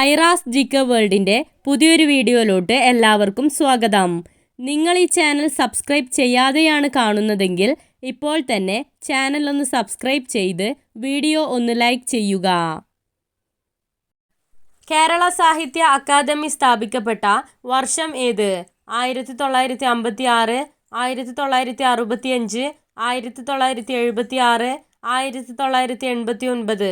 ഐറാസ് ജിക്ക വേൾഡിന്റെ പുതിയൊരു വീഡിയോയിലോട്ട് എല്ലാവർക്കും സ്വാഗതം. നിങ്ങൾ ഈ ചാനൽ സബ്സ്ക്രൈബ് ചെയ്യാതെയാണ് കാണുന്നതെങ്കിൽ ഇപ്പോൾ തന്നെ ചാനൽ ഒന്ന് സബ്സ്ക്രൈബ് ചെയ്ത് വീഡിയോ ഒന്ന് ലൈക്ക് ചെയ്യുക. കേരള സാഹിത്യ അക്കാദമി സ്ഥാപിക്കപ്പെട്ട വർഷം ഏത്? ആയിരത്തി തൊള്ളായിരത്തി അമ്പത്തി ആറ് ആയിരത്തി തൊള്ളായിരത്തി അറുപത്തി അഞ്ച് ആയിരത്തി തൊള്ളായിരത്തി എഴുപത്തി ആറ് ആയിരത്തി തൊള്ളായിരത്തി എൺപത്തി ഒൻപത്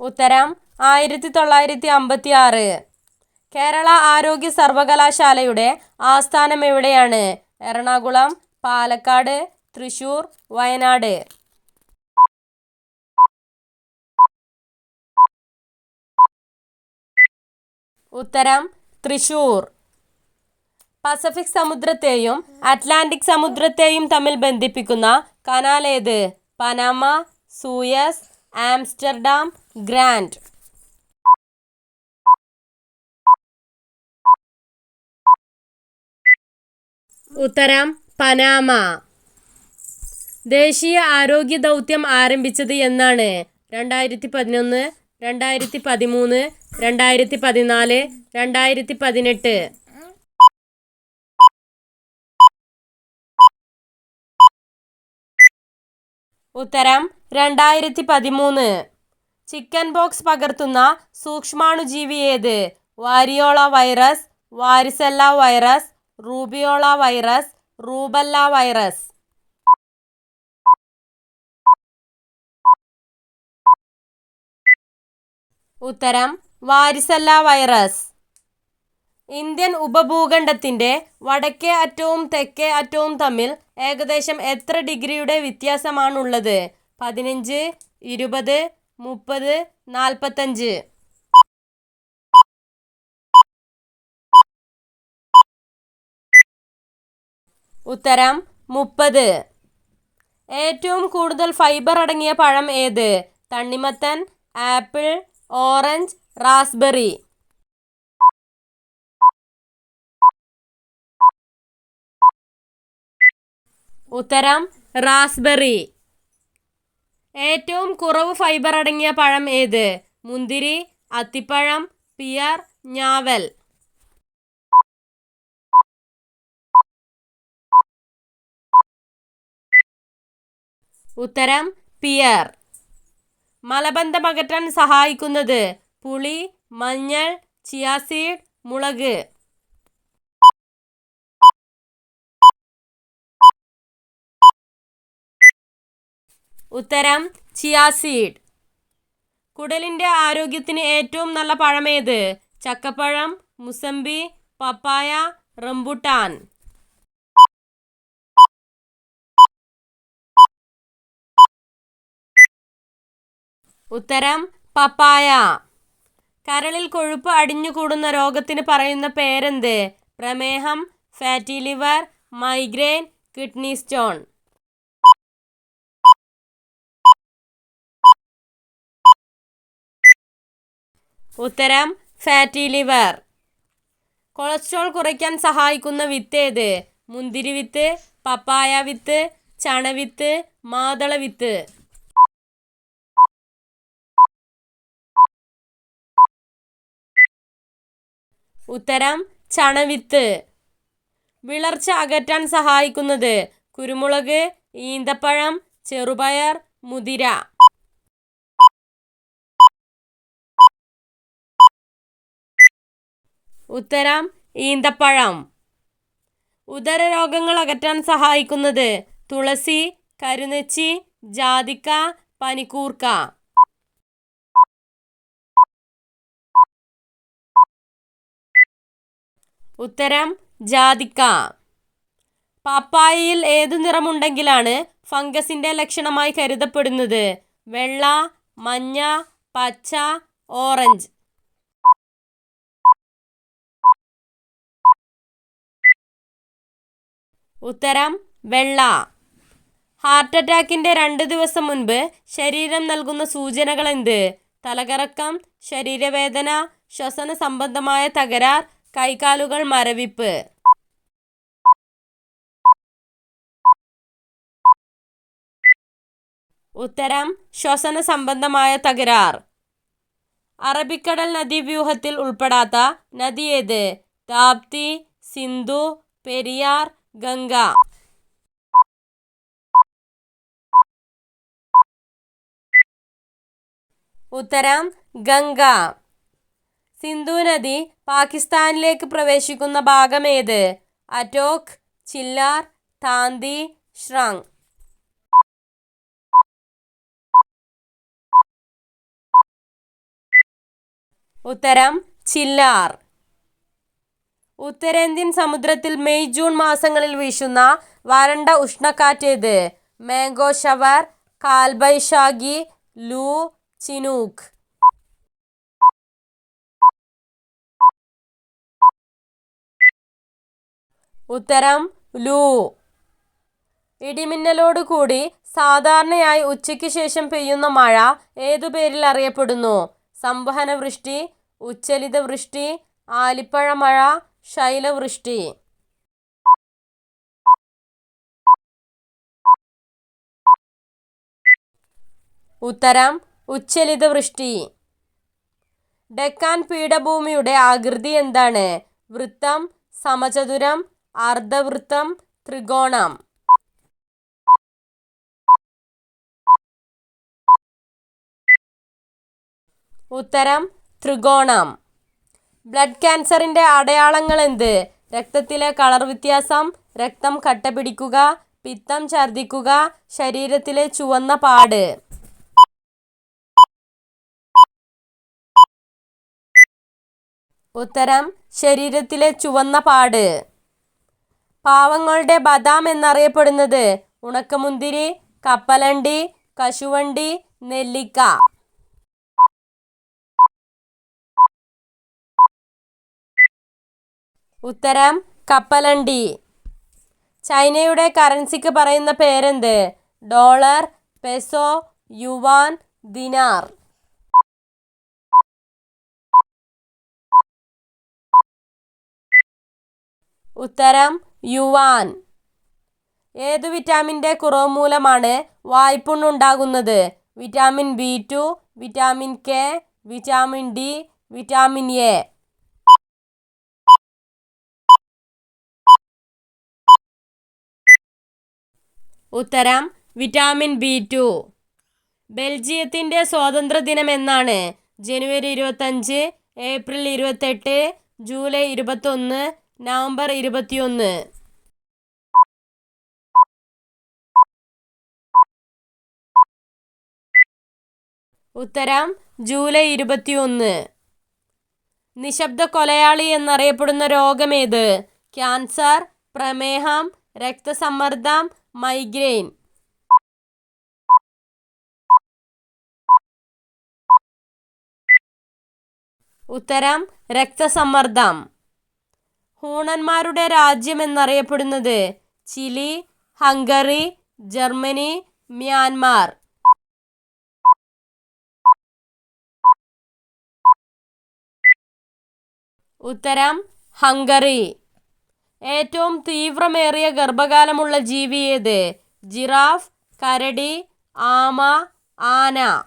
ഉത്തരം ആയിരത്തി തൊള്ളായിരത്തി അമ്പത്തി ആറ് കേരള ആരോഗ്യ സർവകലാശാലയുടെ ആസ്ഥാനം എവിടെയാണ്? എറണാകുളം പാലക്കാട് തൃശൂർ വയനാട്. ഉത്തരം തൃശൂർ. പസഫിക് സമുദ്രത്തെയും അറ്റ്ലാന്റിക് സമുദ്രത്തെയും തമ്മിൽ ബന്ധിപ്പിക്കുന്ന കനാൽ ഏത്? പനാമ സൂയസ് ആംസ്റ്റർഡാം ഗ്രാൻഡ് ഉത്തരം പനാമ. ദേശീയ ആരോഗ്യ ദൗത്യം ആരംഭിച്ചത് എന്നാണ്. രണ്ടായിരത്തി പതിനൊന്ന് രണ്ടായിരത്തി പതിമൂന്ന് രണ്ടായിരത്തി പതിനാല് രണ്ടായിരത്തി പതിനെട്ട് ഉത്തരം രണ്ടായിരത്തി പതിമൂന്ന് ചിക്കൻ ബോക്സ് പകർത്തുന്ന സൂക്ഷ്മാണുജീവി ഏത്? Variola virus varicella virus rubeola virus rubella virus. ഉത്തരം വാരിസെല്ല വൈറസ്. ഇന്ത്യൻ ഉപഭൂഖണ്ഡത്തിന്റെ വടക്കേ അറ്റവും തെക്കേ അറ്റവും തമ്മിൽ ഏകദേശം എത്ര ഡിഗ്രിയുടെ വ്യത്യാസമാണുള്ളത്? പതിനഞ്ച് ഇരുപത് മുപ്പത് നാൽപ്പത്തഞ്ച് ഉത്തരം മുപ്പത്. ഏറ്റവും കൂടുതൽ ഫൈബർ അടങ്ങിയ പഴം ഏത്? തണ്ണിമത്തൻ ആപ്പിൾ ഓറഞ്ച് റാസ്ബെറി. ഉത്തരം റാസ്ബെറി. ഏറ്റവും കുറവ് ഫൈബർ അടങ്ങിയ പഴം ഏത്? മുന്തിരി അത്തിപ്പഴം പിയർ ഞാവൽ. ഉത്തരം പിയർ. മലബന്ധം അകറ്റാൻ സഹായിക്കുന്നത് പുളി മഞ്ഞൾ ചിയാസീഡ് മുളക്. ഉത്തരം ചിയാസീഡ് കുടലിന്റെ ആരോഗ്യത്തിന് ഏറ്റവും നല്ല പഴമേത്? ചക്കപ്പഴം മുസംബി പപ്പായ റംബുട്ടാൻ. ഉത്തരം പപ്പായ. കരളിൽ കൊഴുപ്പ് അടിഞ്ഞുകൂടുന്ന രോഗത്തിന് പറയുന്ന പേരെന്ത്? പ്രമേഹം fatty liver migraine kidney stone. ഉത്തരം ഫാറ്റി ലിവർ കൊളസ്ട്രോൾ കുറയ്ക്കാൻ സഹായിക്കുന്ന വിത്ത് ഏത്? മുന്തിരി വിത്ത് പപ്പായ വിത്ത് ചണവിത്ത് മാതള വിത്ത്. ഉത്തരം ചണവിത്ത് വിളർച്ച അകറ്റാൻ സഹായിക്കുന്നത് കുരുമുളക് ഈന്തപ്പഴം ചെറുപയർ മുതിര. ഉത്തരം ഈന്തപ്പഴം. ഉദരരോഗങ്ങൾ അകറ്റാൻ സഹായിക്കുന്നത് തുളസി കരുനച്ചി ജാതിക്ക പനിക്കൂർക്ക. ഉത്തരം ജാതിക്ക. പപ്പായയിൽ ഏതു നിറമുണ്ടെങ്കിലാണ് ഫംഗസിന്റെ ലക്ഷണമായി കരുതപ്പെടുന്നത്? വെള്ള മഞ്ഞ പച്ച ഓറഞ്ച്. ഉത്തരം വെള്ള. ഹാർട്ട് അറ്റാക്കിന്റെ രണ്ട് ദിവസം മുൻപ് ശരീരം നൽകുന്ന സൂചനകൾ എന്ത് തലകറക്കം ശരീരവേദന ശ്വസന സംബന്ധമായ തകരാർ കൈകാലുകൾ മരവിപ്പ്. ഉത്തരം ശ്വസന സംബന്ധമായ തകരാർ. അറബിക്കടൽ നദീവ്യൂഹത്തിൽ ഉൾപ്പെടാത്ത നദി ഏത്? താപ്തി സിന്ധു പെരിയാർ ഗംഗ. ഉത്തരം ഗംഗ. സിന്ധു നദി പാകിസ്ഥാനിലേക്ക് പ്രവേശിക്കുന്ന ഭാഗം ഭാഗമേത്? അറ്റോക് ചില്ലാർ താന്തി ഷ്രാങ് ഉത്തരം ചില്ലാർ. ഉത്തരേന്ത്യൻ സമുദ്രത്തിൽ മെയ് ജൂൺ മാസങ്ങളിൽ വീശുന്ന വരണ്ട ഉഷ്ണക്കാറ്റേത് mango shower Kalbaisakhi Loo Chinook. ഉത്തരം ലൂ. ഇടിമിന്നലോടുകൂടി സാധാരണയായി ഉച്ചയ്ക്ക് ശേഷം പെയ്യുന്ന മഴ ഏതു പേരിൽ അറിയപ്പെടുന്നു? സംവഹന വൃഷ്ടി ഉച്ചലിത വൃഷ്ടി ആലിപ്പഴ മഴ ശൈലവൃഷ്ടി. ഉത്തരം ഉച്ചലിത വൃഷ്ടി ഡെക്കാൻ പീഠഭൂമിയുടെ ആകൃതി എന്താണ്? വൃത്തം സമചതുരം അർദ്ധവൃത്തം ത്രികോണം. ഉത്തരം ത്രികോണം. ബ്ലഡ് ക്യാൻസറിന്റെ അടയാളങ്ങൾ എന്ത് രക്തത്തിലെ കളർ വ്യത്യാസം രക്തം കട്ട പിടിക്കുക പിത്തം ഛർദിക്കുക ശരീരത്തിലെ ചുവന്ന പാട്. ഉത്തരം ശരീരത്തിലെ ചുവന്ന പാട്. പാവങ്ങളുടെ ബദാം എന്നറിയപ്പെടുന്നത് ഉണക്കമുന്തിരി കപ്പലണ്ടി കശുവണ്ടി നെല്ലിക്ക. ഉത്തരം കപ്പലണ്ടി. ചൈനയുടെ കറൻസിക്ക് പറയുന്ന പേരെന്ത്? Dollar peso yuan dinar. ഉത്തരം യുവാൻ. ഏതു വിറ്റാമിന്റെ കുറവ് മൂലമാണ് വായ്പുണ്ണുണ്ടാകുന്നത്? Vitamin B two vitamin K vitamin D vitamin A. ഉത്തരം വിറ്റാമിൻ ബി ടു. ബെൽജിയത്തിന്റെ സ്വാതന്ത്ര്യദിനം എന്നാണ് ജനുവരി ഇരുപത്തഞ്ച് ഏപ്രിൽ ഇരുപത്തെട്ട് ജൂലൈ ഇരുപത്തൊന്ന് നവംബർ ഇരുപത്തിയൊന്ന്. ഉത്തരം ജൂലൈ ഇരുപത്തിയൊന്ന്. നിശബ്ദ കൊലയാളി എന്നറിയപ്പെടുന്ന രോഗമേത്? ക്യാൻസർ പ്രമേഹം രക്തസമ്മർദ്ദം മൈഗ്രെയിൻ ഉത്തരം രക്തസമ്മർദ്ദം. ഹൂണന്മാരുടെ രാജ്യം എന്നറിയപ്പെടുന്നത് ചിലി ഹംഗറി ജർമ്മനി മ്യാൻമാർ. ഉത്തരം ഹംഗറി. ഏറ്റവും തീവ്രമേറിയ ഗർഭകാലമുള്ള ജീവി ഏത്? ജിറാഫ് കരടി ആമ ആന.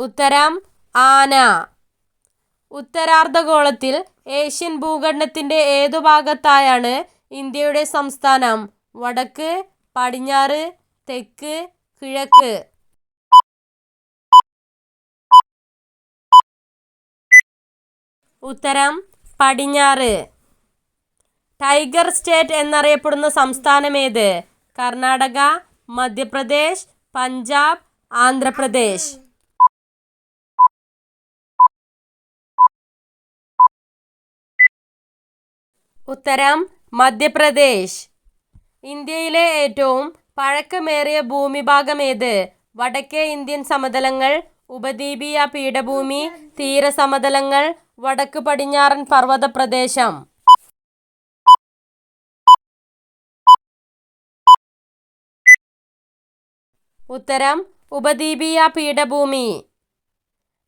ഉത്തരം ആന. ഉത്തരാർദ്ധഗോളത്തിൽ ഏഷ്യൻ ഭൂഖണ്ഡത്തിന്റെ ഏതു ഭാഗത്തായാണ് ഇന്ത്യയുടെ സംസ്ഥാനം? വടക്ക് പടിഞ്ഞാറ് തെക്ക് കിഴക്ക്. ഉത്തരം പടിഞ്ഞാറ്. ടൈഗർ സ്റ്റേറ്റ് എന്നറിയപ്പെടുന്ന സംസ്ഥാനമേത് കർണാടക മധ്യപ്രദേശ് പഞ്ചാബ് ആന്ധ്രാപ്രദേശ്. ഉത്തരം മധ്യപ്രദേശ്. ഇന്ത്യയിലെ ഏറ്റവും പഴക്കമേറിയ ഭൂമിഭാഗം ഏത്? വടക്കേ ഇന്ത്യൻ സമതലങ്ങൾ ഉപദ്വീപീയ പീഠഭൂമി തീരസമതലങ്ങൾ വടക്ക് പടിഞ്ഞാറൻ പർവത പ്രദേശം ഉത്തരം ഉപദ്വീപീയ പീഠഭൂമി.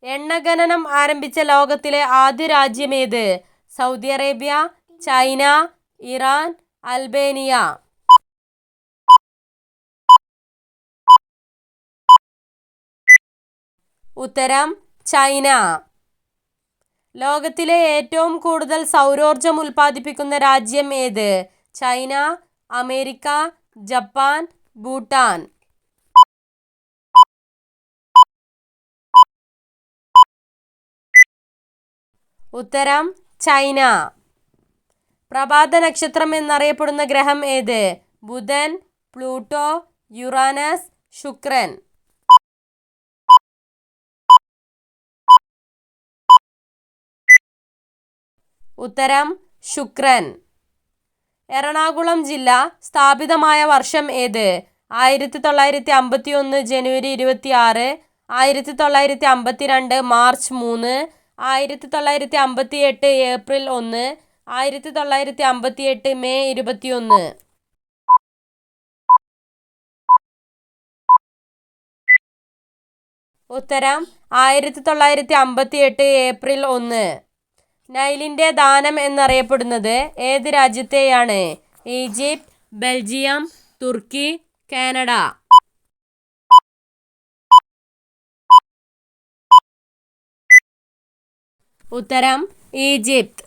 എണ്ണഖനനം ആരംഭിച്ച ലോകത്തിലെ ആദ്യ രാജ്യമേത് Saudi Arabia China Iran Albania. ഉത്തരം ചൈന. ലോകത്തിലെ ഏറ്റവും കൂടുതൽ സൗരോർജം ഉൽപ്പാദിപ്പിക്കുന്ന രാജ്യം ഏത്? China America Japan Bhutan. ഉത്തരം ചൈന. പ്രഭാത നക്ഷത്രം എന്നറിയപ്പെടുന്ന ഗ്രഹം ഏത്? ബുധൻ പ്ലൂട്ടോ യുറാനസ് ശുക്രൻ. ഉത്തരം ശുക്രൻ. എറണാകുളം ജില്ല സ്ഥാപിതമായ വർഷം ഏത്? ആയിരത്തി തൊള്ളായിരത്തി അമ്പത്തി ഒന്ന് ജനുവരി ഇരുപത്തി ആറ് ആയിരത്തി തൊള്ളായിരത്തി അമ്പത്തി രണ്ട് മാർച്ച് മൂന്ന് ആയിരത്തി തൊള്ളായിരത്തി അമ്പത്തി എട്ട് ഏപ്രിൽ ഒന്ന് ആയിരത്തി തൊള്ളായിരത്തി അമ്പത്തി എട്ട് മെയ് ഇരുപത്തി ഒന്ന് ഉത്തരം ആയിരത്തി തൊള്ളായിരത്തി അമ്പത്തി എട്ട് ഏപ്രിൽ ഒന്ന്. നൈലിന്റെ ദാനം എന്നറിയപ്പെടുന്നത് ഏത് രാജ്യത്തെയാണ്? ഈജിപ്ത് ബെൽജിയം തുർക്കി കാനഡ. ഉത്തരം ഈജിപ്ത്.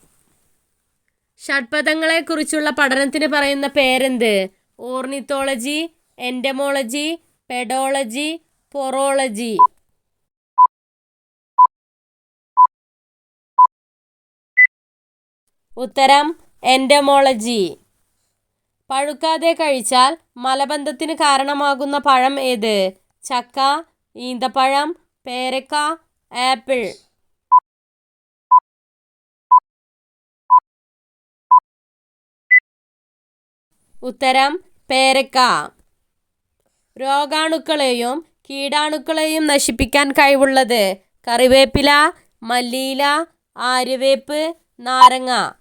ഷഡ്പഥങ്ങളെക്കുറിച്ചുള്ള പഠനത്തിന് പറയുന്ന പേരെന്ത്? ഓർണിത്തോളജി എൻഡമോളജി പെഡോളജി പൊറോളജി. ഉത്തരം എൻഡമോളജി പഴുക്കാതെ കഴിച്ചാൽ മലബന്ധത്തിന് കാരണമാകുന്ന പഴം ഏത്? ചക്ക ഈന്തപ്പഴം പേരക്ക ആപ്പിൾ. ഉത്തരം പേരക്ക. രോഗാണുക്കളെയും കീടാണുക്കളെയും നശിപ്പിക്കാൻ കഴിവുള്ളത് കറിവേപ്പില മല്ലിയില ആര്യവേപ്പ് നാരങ്ങ.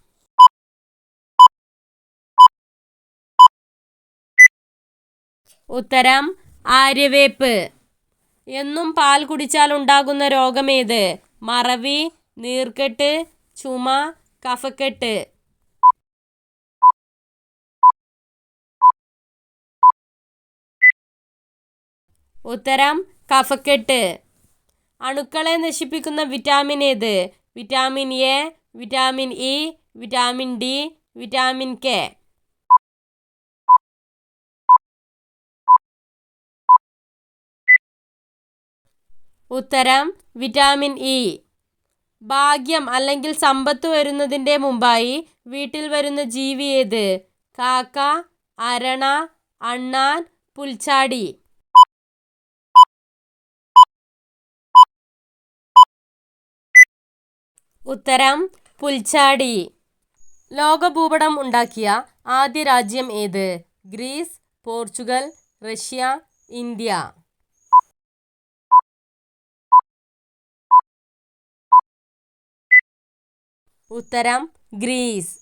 ഉത്തരം ആര്യവേപ്പ്. എന്നും പാൽ കുടിച്ചാൽ ഉണ്ടാകുന്ന രോഗമേത്? മറവി നീർക്കെട്ട് ചുമ കഫക്കെട്ട്. ഉത്തരം കഫക്കെട്ട്. അണുക്കളെ നശിപ്പിക്കുന്ന വിറ്റാമിൻ ഏത്? Vitamin A vitamin E vitamin D vitamin K. ഉത്തരം വിറ്റാമിൻ ഇ. ഭാഗ്യം അല്ലെങ്കിൽ സമ്പത്ത് വരുന്നതിന്റെ മുമ്പായി വീട്ടിൽ വരുന്ന ജീവി ഏത്? കാക്ക അരണ അണ്ണാൻ പുൽച്ചാടി. ഉത്തരം പുൽച്ചാടി. ലോകഭൂപടം ഉണ്ടാക്കിയ ആദ്യ രാജ്യം ഏത്? Greece Portugal Russia India. ഉത്തരം ഗ്രീസ്.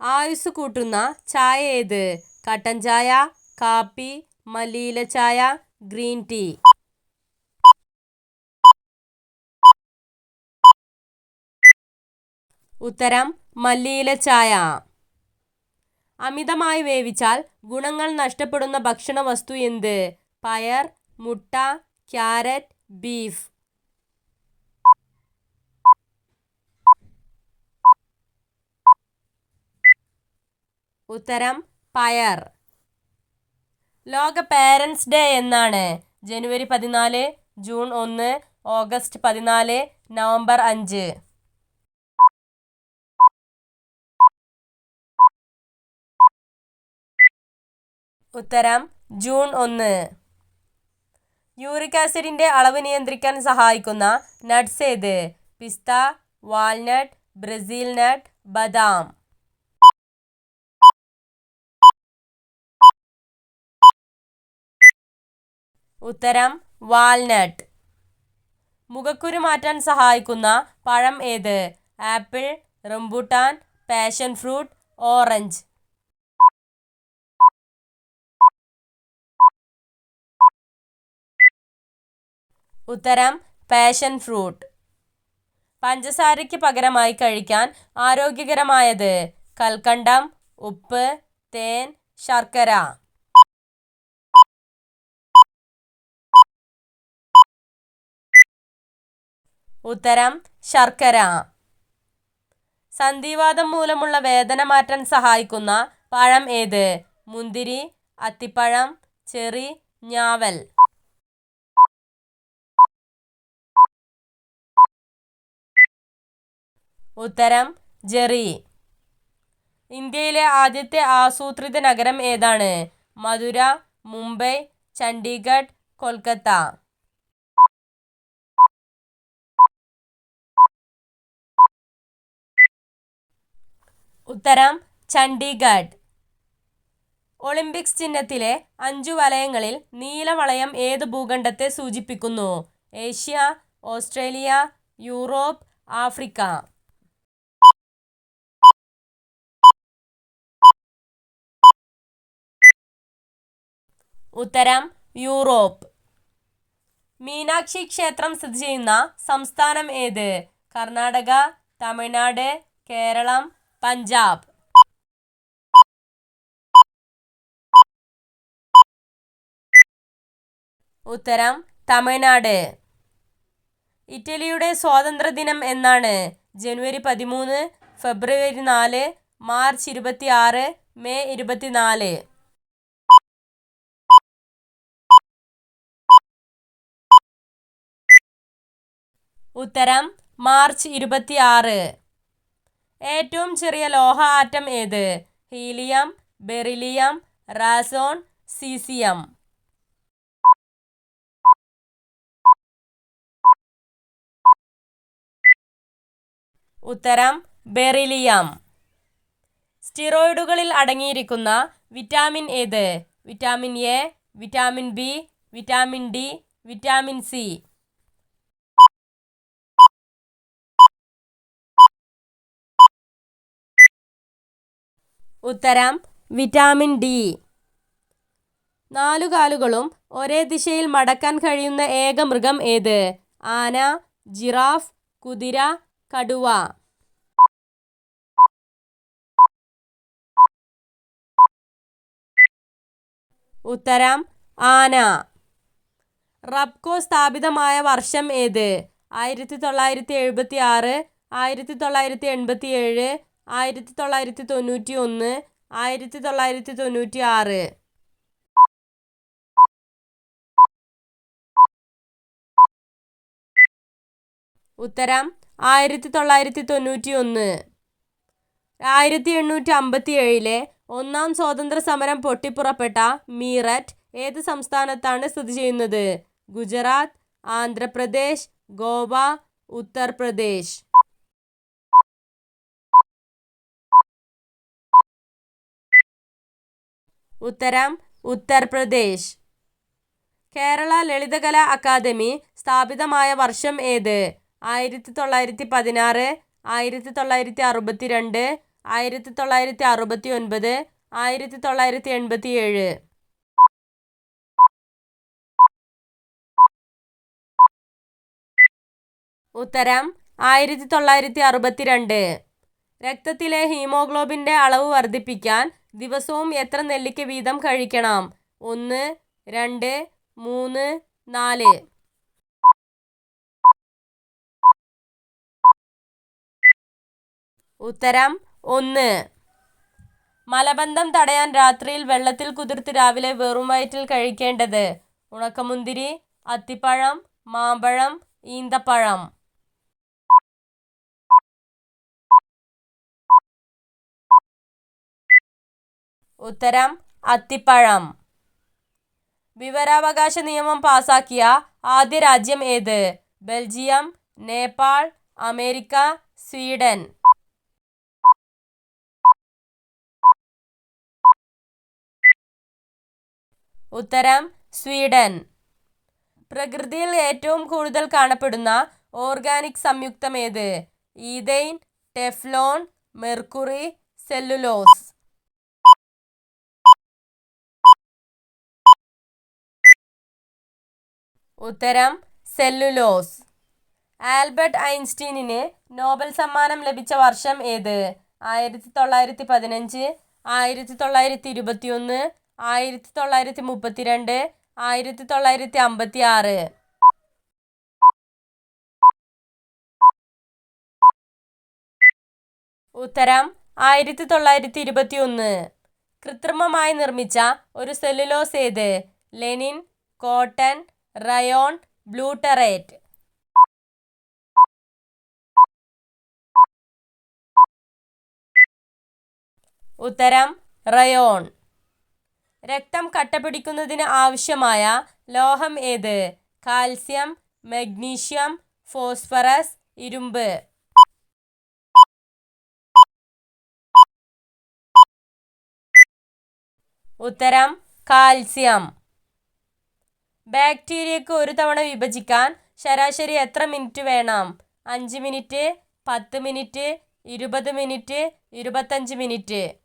ആയുസ് കൂട്ടുന്ന ചായ ഏത്? കട്ടൻ ചായ കാപ്പി മല്ലിയില ചായ ഗ്രീൻ ടീ. ഉത്തരം മല്ലിയില ചായ. അമിതമായി വേവിച്ചാൽ ഗുണങ്ങൾ നഷ്ടപ്പെടുന്ന ഭക്ഷണ വസ്തു എന്ത്? പയർ മുട്ട ക്യാരറ്റ് ബീഫ്. ഉത്തരം പയർ. ലോക പേരൻസ് ഡേ എന്നാണ്. ജനുവരി പതിനാല് ജൂൺ ഒന്ന് ഓഗസ്റ്റ് പതിനാല് നവംബർ അഞ്ച്. ഉത്തരം ജൂൺ ഒന്ന്. യൂറിക് ആസിഡിന്റെ അളവ് നിയന്ത്രിക്കാൻ സഹായിക്കുന്ന നട്ട്സ് ഏത്? പിസ്ത വാൾനട്ട് ബ്രസീൽ നട്ട് ബദാം. ഉത്തരം വാൽനട്ട്. മുഖക്കുരു മാറ്റാൻ സഹായിക്കുന്ന പഴം ഏത്? Apple rambutan passion fruit orange. ഉത്തരം പാഷൻ ഫ്രൂട്ട്. പഞ്ചസാരയ്ക്ക് പകരമായി കഴിക്കാൻ ആരോഗ്യകരമായത് കൽക്കണ്ടം ഉപ്പ് തേൻ ശർക്കര. ഉത്തരം ശർക്കര. സന്ധിവാതം മൂലമുള്ള വേദന മാറ്റാൻ സഹായിക്കുന്ന പഴം ഏത്? മുന്തിരി അത്തിപ്പഴം ചെറി ഞാവൽ. ഉത്തരം ജെറി. ഇന്ത്യയിലെ ആദ്യത്തെ ആസൂത്രിത നഗരം ഏതാണ്? മധുര മുംബൈ ചണ്ഡീഗഡ് കൊൽക്കത്ത. ഉത്തരം ചണ്ഡീഗഡ്. ഒളിമ്പിക്സ് ചിഹ്നത്തിലെ അഞ്ചു വലയങ്ങളിൽ നീല വളയം ഏത് ഭൂഖണ്ഡത്തെ സൂചിപ്പിക്കുന്നു? Asia Australia Europe Africa. ഉത്തരം യൂറോപ്പ്. മീനാക്ഷി ക്ഷേത്രം സ്ഥിതി ചെയ്യുന്ന സംസ്ഥാനം ഏത്? കർണാടക തമിഴ്നാട് കേരളം പഞ്ചാബ്. ഉത്തരം തമിഴ്നാട്. ഇറ്റലിയുടെ സ്വാതന്ത്ര്യദിനം എന്നാണ് ജനുവരി പതിമൂന്ന് ഫെബ്രുവരി നാല് മാർച്ച് ഇരുപത്തി ആറ് മെയ് ഇരുപത്തിനാല്. ഉത്തരം മാർച്ച് ഇരുപത്തി ആറ് ഏറ്റവും ചെറിയ ലോഹ ആറ്റം ഏത്? Helium beryllium radon caesium. ഉത്തരം ബെറിലിയം. സ്റ്റിറോയിഡുകളിൽ അടങ്ങിയിരിക്കുന്ന വിറ്റാമിൻ ഏത്? Vitamin A vitamin B vitamin D vitamin C. ഉത്തരം വിറ്റാമിൻ ഡി. നാലുകാലുകളും ഒരേ ദിശയിൽ മടക്കാൻ കഴിയുന്ന ഏക മൃഗം ഏത്? ആന ജിറാഫ് കുതിര കടുവ. ഉത്തരം ആന. റബ്കോ സ്ഥാപിതമായ വർഷം ഏത്? ആയിരത്തി തൊള്ളായിരത്തി എഴുപത്തി ആറ് ആയിരത്തി തൊള്ളായിരത്തി എൺപത്തി ഏഴ് ആയിരത്തി തൊള്ളായിരത്തി തൊണ്ണൂറ്റി ഒന്ന് ആയിരത്തി തൊള്ളായിരത്തി തൊണ്ണൂറ്റി ആറ് ഉത്തരം ആയിരത്തി തൊള്ളായിരത്തി തൊണ്ണൂറ്റി ഒന്ന് ആയിരത്തി എണ്ണൂറ്റി അമ്പത്തി ഏഴിലെ ഒന്നാം സ്വാതന്ത്ര്യ സമരം പൊട്ടിപ്പുറപ്പെട്ട മീററ്റ് ഏത് സംസ്ഥാനത്താണ് സ്ഥിതി ചെയ്യുന്നത്? ഗുജറാത്ത് ആന്ധ്രാപ്രദേശ് ഗോവ ഉത്തർപ്രദേശ്. ഉത്തരം ഉത്തർപ്രദേശ്. കേരള ലളിതകലാ അക്കാദമി സ്ഥാപിതമായ വർഷം ഏത്? ആയിരത്തി തൊള്ളായിരത്തി പതിനാറ് ആയിരത്തി തൊള്ളായിരത്തി അറുപത്തി രണ്ട് ആയിരത്തി തൊള്ളായിരത്തി അറുപത്തി ഒൻപത് ആയിരത്തി തൊള്ളായിരത്തി എൺപത്തി ഏഴ് ഉത്തരം ആയിരത്തി തൊള്ളായിരത്തി അറുപത്തി രണ്ട് രക്തത്തിലെ ഹീമോഗ്ലോബിന്റെ അളവ് വർദ്ധിപ്പിക്കാൻ ദിവസവും എത്ര നെല്ലിക്ക വീതം കഴിക്കണം? ഒന്ന് രണ്ട് മൂന്ന് നാല്. ഉത്തരം ഒന്ന്. മലബന്ധം തടയാൻ രാത്രിയിൽ വെള്ളത്തിൽ കുതിർത്ത് രാവിലെ വെറും വയറ്റിൽ കഴിക്കേണ്ടത്. ഉണക്കമുന്തിരി അത്തിപ്പഴം മാമ്പഴം ഈന്തപ്പഴം. ഉത്തരം അത്തിപ്പഴം. വിവരാവകാശ നിയമം പാസാക്കിയ ആദ്യ രാജ്യം ഏത്? Belgium Nepal America Sweden. ഉത്തരം സ്വീഡൻ. പ്രകൃതിയിൽ ഏറ്റവും കൂടുതൽ കാണപ്പെടുന്ന ഓർഗാനിക് സംയുക്തം ഏത്? Ethane Teflon mercury cellulose. ഉത്തരം സെല്ലുലോസ്. ആൽബർട്ട് ഐൻസ്റ്റീനിന് നോബൽ സമ്മാനം ലഭിച്ച വർഷം ഏത്? ആയിരത്തി തൊള്ളായിരത്തി പതിനഞ്ച് ആയിരത്തി തൊള്ളായിരത്തി ഇരുപത്തിയൊന്ന് ആയിരത്തി തൊള്ളായിരത്തി മുപ്പത്തിരണ്ട് ആയിരത്തി തൊള്ളായിരത്തി അമ്പത്തി ആറ് ഉത്തരം ആയിരത്തി തൊള്ളായിരത്തി ഇരുപത്തി ഒന്ന് കൃത്രിമമായി നിർമ്മിച്ച ഒരു സെല്ലുലോസ് ഏത്? ലെനിൻ കോട്ടൺ റയോൺ ബ്ലൂട്ടറേറ്റ് ഉത്തരം റയോൺ. രക്തം കട്ടപിടിക്കുന്നതിന് ആവശ്യമായ ലോഹം ഏത്? കാൽസ്യം മഗ്നീഷ്യം ഫോസ്ഫറസ് ഇരുമ്പ്. ഉത്തരം കാൽസ്യം. ബാക്ടീരിയക്ക് ഒരു തവണ വിഭജിക്കാൻ ശരാശരി എത്ര മിനിറ്റ് വേണം? അഞ്ച് മിനിറ്റ് പത്ത് മിനിറ്റ് ഇരുപത് മിനിറ്റ് ഇരുപത്തഞ്ച് മിനിറ്റ്.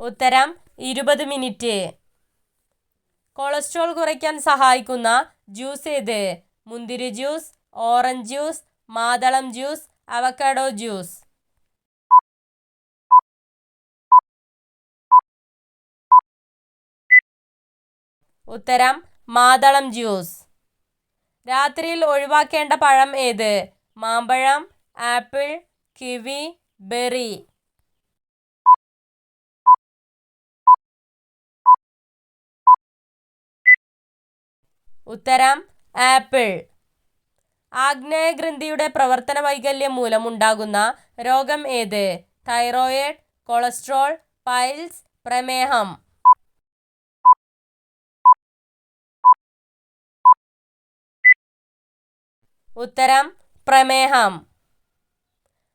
ഉത്തരം ഇരുപത് മിനിറ്റ്. കൊളസ്ട്രോൾ കുറയ്ക്കാൻ സഹായിക്കുന്ന ജ്യൂസ് ഏത്? മുന്തിരി ജ്യൂസ് ഓറഞ്ച് ജ്യൂസ് മാതളം ജ്യൂസ് അവക്കാഡോ ജ്യൂസ്. ഉത്തരം മാതളം ജ്യൂസ്. രാത്രിയിൽ ഒഴിവാക്കേണ്ട പഴം ഏത്? മാമ്പഴം ആപ്പിൾ കിവി ബെറി. ഉത്തരം ആപ്പിൾ. ആഗ്നേയഗ്രന്ഥിയുടെ പ്രവർത്തന വൈകല്യം മൂലമുണ്ടാകുന്ന രോഗം ഏത്? തൈറോയിഡ് കൊളസ്ട്രോൾ പൈൽസ് പ്രമേഹം. ഉത്തരം പ്രമേഹം.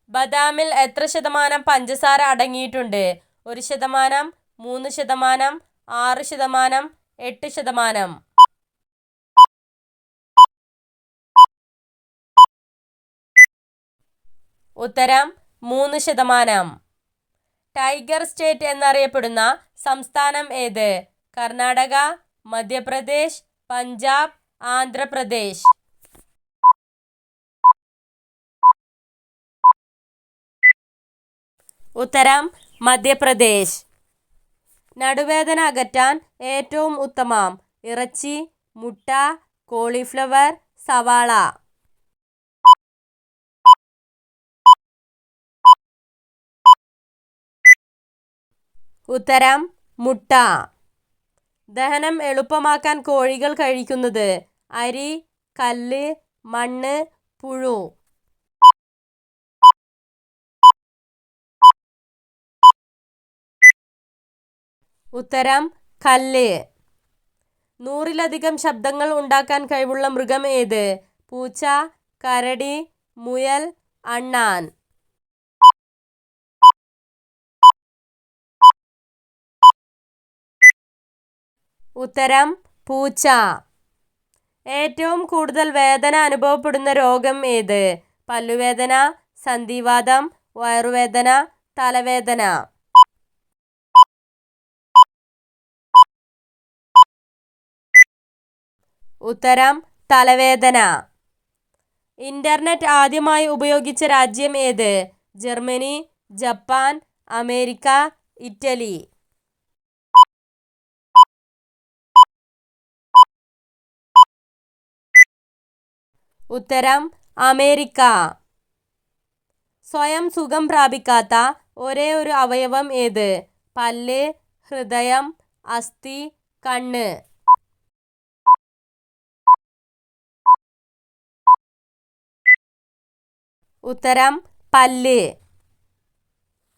ബദാമിൽ എത്ര ശതമാനം പഞ്ചസാര അടങ്ങിയിട്ടുണ്ട്? ഒരു ശതമാനം മൂന്ന് ശതമാനം ആറ് ശതമാനം എട്ട് ശതമാനം. ഉത്തരം മൂന്ന് ശതമാനം. ടൈഗർ സ്റ്റേറ്റ് എന്നറിയപ്പെടുന്ന സംസ്ഥാനം ഏത്? കർണാടക മധ്യപ്രദേശ് പഞ്ചാബ് ആന്ധ്രാപ്രദേശ്. ഉത്തരം മധ്യപ്രദേശ്. നടുവേദന അകറ്റാൻ ഏറ്റവും ഉത്തമം. ഇറച്ചി മുട്ട കോളിഫ്ലവർ സവാള. ഉത്തരം മുട്ട. ദഹനം എളുപ്പമാക്കാൻ കോഴികൾ കഴിക്കുന്നത് അരി കല്ല് മണ്ണ് പുഴു. ഉത്തരം കല്ല്. നൂറിലധികം ശബ്ദങ്ങൾ ഉണ്ടാക്കാൻ കഴിവുള്ള മൃഗം ഏത്? പൂച്ച കരടി മുയൽ അണ്ണാൻ. ഉത്തരം പൂച്ച. ഏറ്റവും കൂടുതൽ വേദന അനുഭവപ്പെടുന്ന രോഗം ഏത്? പല്ലുവേദന സന്ധിവാദം വയറുവേദന തലവേദന. ഉത്തരം തലവേദന. ഇന്റർനെറ്റ് ആദ്യമായി ഉപയോഗിച്ച രാജ്യം ഏത്? Germany Japan America Italy. ഉത്തരം അമേരിക്ക. സ്വയം സുഖം പ്രാപിക്കാത്ത ഒരേ ഒരു അവയവം ഏത്? പല്ല് ഹൃദയം അസ്ഥി കണ്ണ്. ഉത്തരം പല്ല്.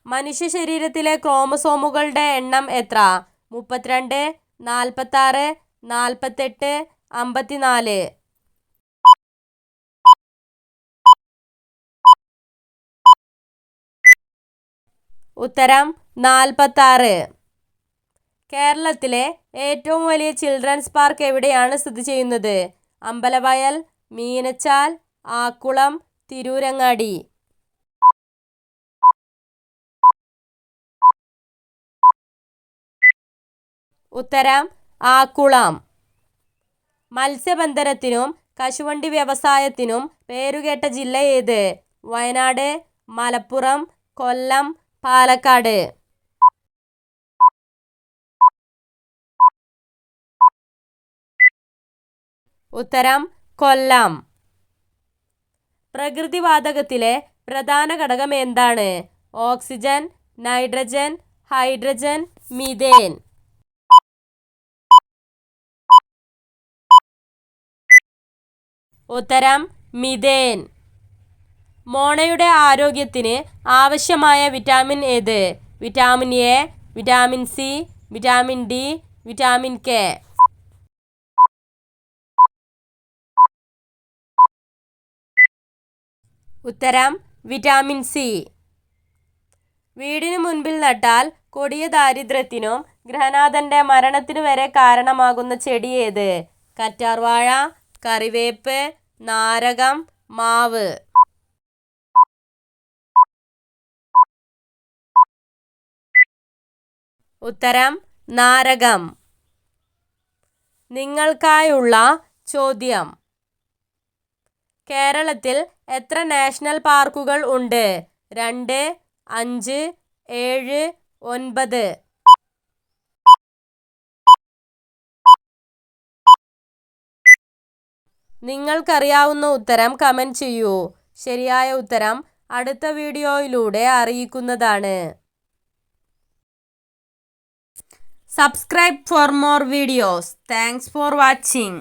മനുഷ്യ ശരീരത്തിലെ ക്രോമസോമുകളുടെ എണ്ണം എത്ര? മുപ്പത്തിരണ്ട് നാൽപ്പത്താറ് നാൽപ്പത്തെട്ട് അമ്പത്തിനാല്. ഉത്തരം നാൽപ്പത്താറ് കേരളത്തിലെ ഏറ്റവും വലിയ ചിൽഡ്രൻസ് പാർക്ക് എവിടെയാണ് സ്ഥിതി ചെയ്യുന്നത്? അമ്പലവയൽ മീനച്ചാൽ ആക്കുളം തിരൂരങ്ങാടി. ഉത്തരം ആക്കുളം. മത്സ്യബന്ധനത്തിനും കശുവണ്ടി വ്യവസായത്തിനും പേരുകേട്ട ജില്ല ഏത്? വയനാട് മലപ്പുറം കൊല്ലം പാലക്കാട്. ഉത്തരം കൊല്ലം. പ്രകൃതിവാതകത്തിലെ പ്രധാന ഘടകം എന്താണ് ഓക്സിജൻ നൈട്രജൻ ഹൈഡ്രജൻ മീഥേൻ. ഉത്തരം മിഥേൻ. മോണയുടെ ആരോഗ്യത്തിന് ആവശ്യമായ വിറ്റാമിൻ ഏത്? Vitamin A vitamin C vitamin D vitamin K. ഉത്തരം വിറ്റാമിൻ സി വീടിനു മുൻപിൽ നട്ടാൽ കൊടിയ ദാരിദ്ര്യത്തിനും ഗ്രഹനാഥന്റെ മരണത്തിനു വരെ കാരണമാകുന്ന ചെടി ഏത്? കറ്റാർവാഴ കറിവേപ്പ് നാരകം മാവ്. ഉത്തരം നാരകം. നിങ്ങൾക്കായുള്ള ചോദ്യം. കേരളത്തിൽ എത്ര നാഷണൽ പാർക്കുകൾ ഉണ്ട്? രണ്ട് അഞ്ച് ഏഴ് ഒൻപത്. നിങ്ങൾക്കറിയാവുന്ന ഉത്തരം കമന്റ് ചെയ്യൂ. ശരിയായ ഉത്തരം അടുത്ത വീഡിയോയിലൂടെ അറിയിക്കുന്നതാണ്. Subscribe for more videos thanks for watching